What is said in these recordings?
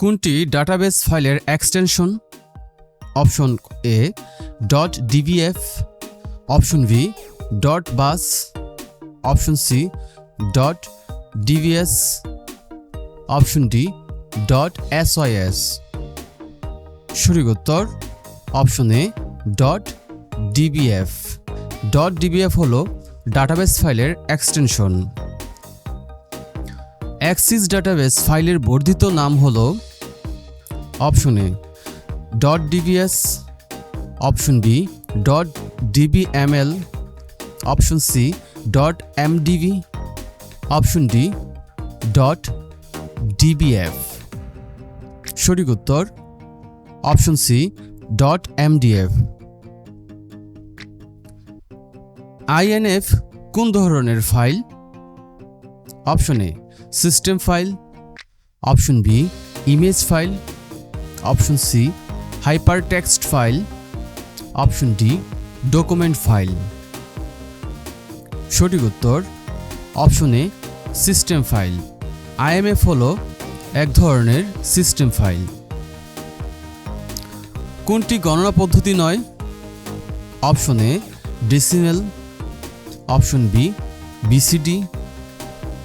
কোনটি ডাটাবেস ফাইলের extension? Option A dot DBF option B dot BAS option C dot DVS option D dot SYS সঠিক উত্তর, option A dot DBF dot DBF হলো database ফাইলের extension. Access database ফাইলের বর্ধিত নাম হলো option A dot DBS option B dot DBML, option C dot MDB option D dot DBF. সঠিক উত্তর option C dot MDF. INF কোন ধরনের file? Option A system file, option B image file option C hyper text file, option D, document file. সঠিক উত্তর, option A, system file. IMF হলো এক ধরনের system file. কোনটি গণনা পদ্ধতি নয়? Option A, decimal. Option B, BCD.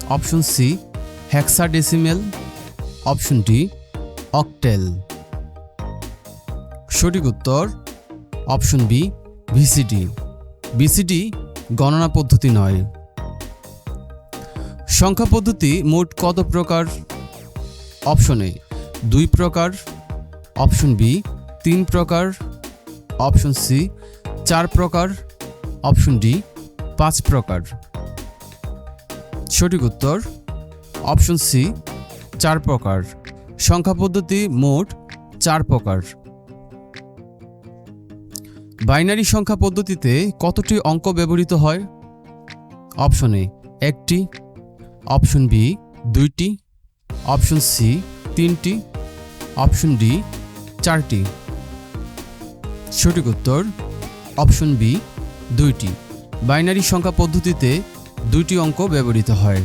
Option C, hexadecimal. Option D, octal. সঠিক উত্তর অপশন বি ভিসিডি বিসিডি গণনা পদ্ধতি নয়। সংখ্যা পদ্ধতি মোট কত প্রকার? অপশন এ, দুই প্রকার। অপশন বি, তিন প্রকার। অপশন সি, চার প্রকার। অপশন ডি, পাঁচ প্রকার। সঠিক উত্তর অপশন সি, চার প্রকার। সংখ্যা পদ্ধতি মোট চার প্রকার। বাইনারি সংখ্যা পদ্ধতিতে কতটি অঙ্ক ব্যবহৃত হয়? অপশন এ, একটি। অপশন বি, দুইটি। অপশন সি, তিনটি। অপশন ডি, চারটি। সঠিক উত্তর, অপশন বি, দুইটি। বাইনারি সংখ্যা পদ্ধতিতে দুইটি অঙ্ক ব্যবহৃত হয়।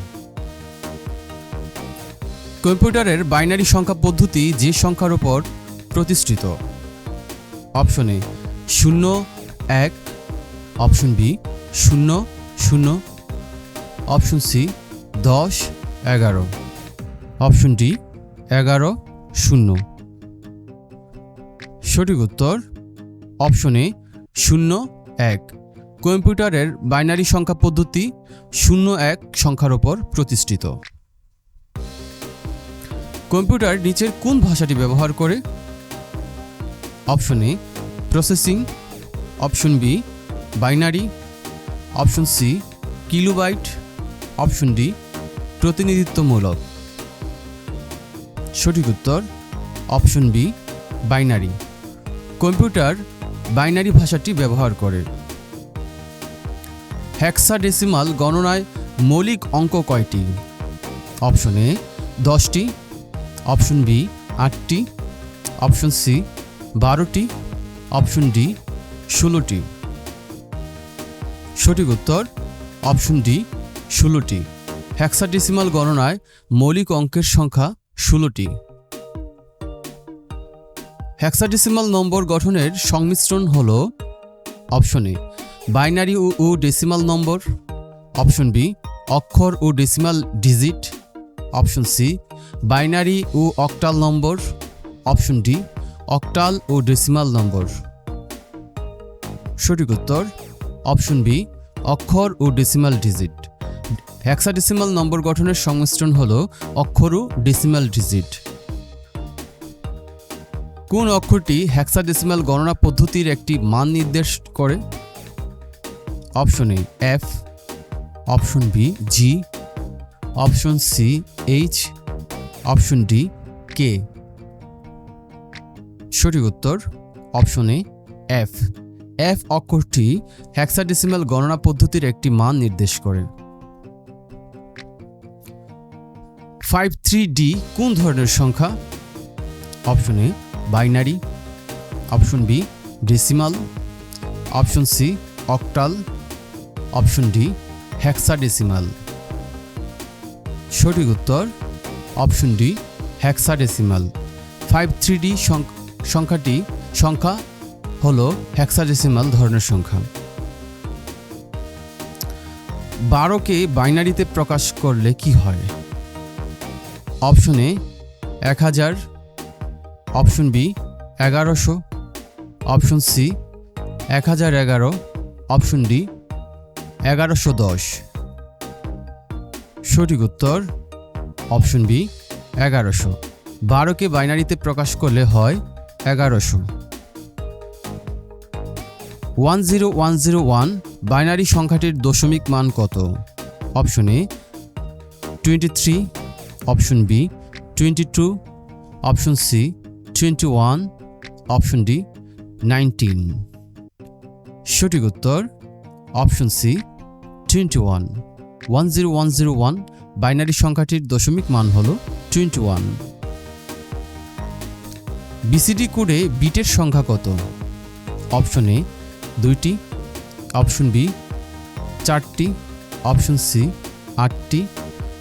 কম্পিউটারের বাইনারি সংখ্যা পদ্ধতি যে সংখ্যার উপর প্রতিষ্ঠিত। অপশন এ শূন্য এক অপশন বি শূন্য শূন্য অপশন সি দশ, এগারো। অপশন ডি এগারো, শূন্য। সঠিক উত্তর অপশন শূন্য, এক। কম্পিউটারের বাইনারি সংখ্যা পদ্ধতি শূন্য এক সংখ্যার ওপর প্রতিষ্ঠিত। কম্পিউটার নিচের কোন ভাষাটি ব্যবহার করে? Option A processing option B binary option C kilobyte option D প্রতিনিধিত্বমূলক। সঠিক উত্তর option B binary computer binary ভাষাটি ব্যবহার করে। হেক্সাডেসিমাল গণনায় মৌলিক অঙ্ক কয়টি? অপশন এ দশটি। অপশন বি আটটি। অপশন সি বারোটি। অপশন ডি, ষোলোটি। সঠিক উত্তর, অপশন ডি, ষোলোটি। হেক্সাডেসিমাল গণনায় মৌলিক অঙ্কের সংখ্যা ষোলোটি। হেক্সাডেসিমাল নম্বর গঠনের সংমিশ্রণ হল অপশন এ, বাইনারি ও ডেসিমাল নম্বর। অপশন বি, অক্ষর ও decimal digit. Option C, binary ও octal number. Option D octal ও ডেসিমাল নম্বর। সঠিক উত্তর, অপশন বি, অক্ষর ও ডেসিমাল ডিজিট। হেক্সাডেসিমাল নম্বর গঠনের সংমিশ্রণ হল অক্ষর ও ডেসিমাল ডিজিট। কোন অক্ষরটি হেক্সাডেসিমাল গণনা পদ্ধতির একটি মান নির্দেশ করে? Option A, F. Option B, G. Option C, H. Option D, K. সঠিক উত্তর অপশন এফ এফ অক্ষরটি হেক্সাডেসিমাল গণনা পদ্ধতির একটি মান নির্দেশ করে। ফাইভ থ্রি ডি কোন ধরনের সংখ্যা? Option A binary option B decimal option C octal option D hexadecimal সঠিক উত্তর option D hexadecimal five three D সংখ্যাটি সংখ্যা হলো হ্যাক্সাডেসিমাল ধরনের সংখ্যা। বারোকে বাইনারিতে প্রকাশ করলে কি হয়? অপশন এক হাজার, অপশন বি, এগারোশো, অপশন সি, এক হাজার এগারো, অপশন ডি, এগারোশো দশ। সঠিক উত্তর, অপশন বি, এগারোশো। বারোকে বাইনারিতে প্রকাশ করলে হয় এগারোশো। One zero one zero one binary সংখ্যাটির দশমিক মান কত? Option A twenty three option B twenty two option C twenty one option D nineteen সঠিক উত্তর, option C twenty one one zero one zero one binary সংখ্যাটির দশমিক মান হল টোয়েন্টি ওয়ান বিসিডি কোডে বিটের সংখ্যা কত? অপশন এ, দুইটি। অপশন বি, চারটি। অপশন সি, আটটি।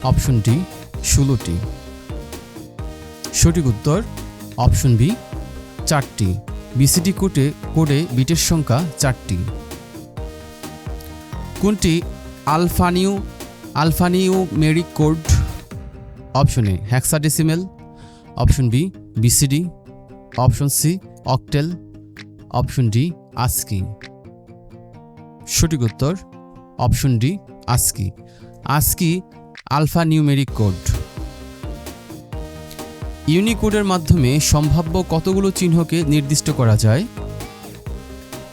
অপশন ডি, ষোলোটি। সঠিক উত্তর, অপশন বি, চারটি। বিসিডি কোডে কোডে বিটের সংখ্যা চারটি। কোনটি? Alphanumeric alphanumeric code. Option A hexadecimal option B, BCD. Option C, octal. Option D, ASCII. সঠিক উত্তর, option D, ASCII. ASCII alphanumeric code. ইউনিকোডের মাধ্যমে সম্ভাব্য কতগুলো চিহ্নকে নির্দিষ্ট করা যায়?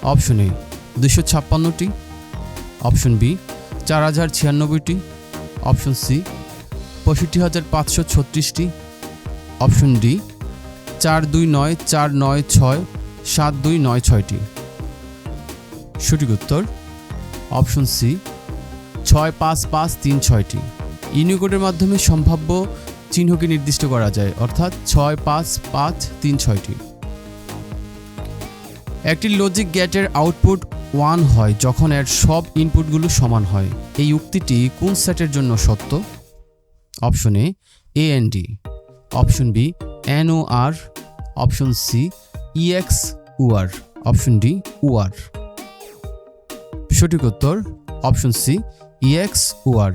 অপশন এ দুশো ছাপ্পান্নটি। অপশন বি, চার হাজার ছিয়ানব্বইটি। অপশন সি, পঁয়ষট্টি হাজার পাঁচশো ছত্রিশটি। অপশন ডি চার দুই নয় চার নয় ছয়, সাত দুই নয় ছয়টি। সঠিক উত্তর, অপশন সি, ছয় পাঁচ পাঁচ তিন ছয়টি। ইউনিকোডের মাধ্যমে সম্ভাব্য চিহ্নকে নির্দিষ্ট করা যায়, অর্থাৎ ছয় পাঁচ পাঁচ তিন ছয়টি। একটি লজিক গেটের আউটপুট ওয়ান হয়, যখন এর সব ইনপুটগুলো সমান হয়। এই উক্তিটি কোন সেটের জন্য সত্য? Option A A N D option B N O R option C X OR option D OR সঠিক উত্তর অপশন সি ইএক্স ওয়ার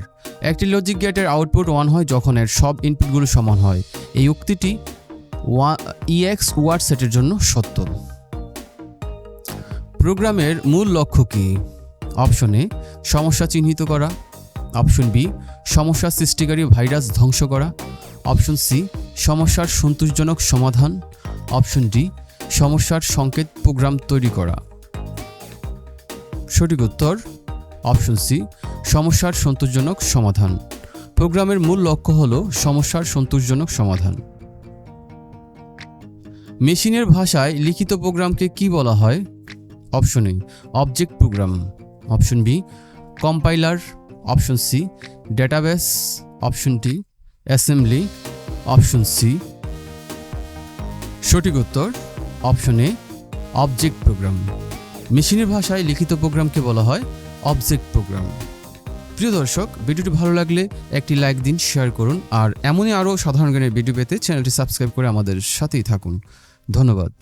একটি লজিক গেটের আউটপুট ওয়ান হয় যখন এর সব ইনপুটগুলো সমান হয়। এই উক্তিটি ইএক্স ওয়ার সেটের জন্য সত্য। প্রোগ্রামের মূল লক্ষ্য কী? অপশন এ সমস্যা চিহ্নিত করা। অপশন বি সমস্যা সৃষ্টিকারী ভাইরাস ধ্বংস করা। অপশন সি সমস্যার সন্তোষজনক সমাধান। অপশন ডি, সমস্যার সংকেত প্রোগ্রাম তৈরি করা। সঠিক উত্তর, অপশন সি, সমস্যার সন্তোষজনক সমাধান। প্রোগ্রামের মূল লক্ষ্য হল সমস্যার সন্তোষজনক সমাধান। মেশিনের ভাষায় লিখিত প্রোগ্রামকে কি বলা হয়? Option A object program option B compiler option C database option D assembly option C সঠিক উত্তর অপশন এ অবজেক্ট প্রোগ্রাম মেশিনের ভাষায় লিখিত প্রোগ্রামকে বলা হয় অবজেক্ট প্রোগ্রাম প্রিয় দর্শক, ভিডিওটি ভালো লাগলে একটি লাইক দিন, শেয়ার করুন, আর এমনই আরও সাধারণ জ্ঞানের ভিডিও পেতে চ্যানেলটি সাবস্ক্রাইব করে আমাদের সাথেই থাকুন। ধন্যবাদ।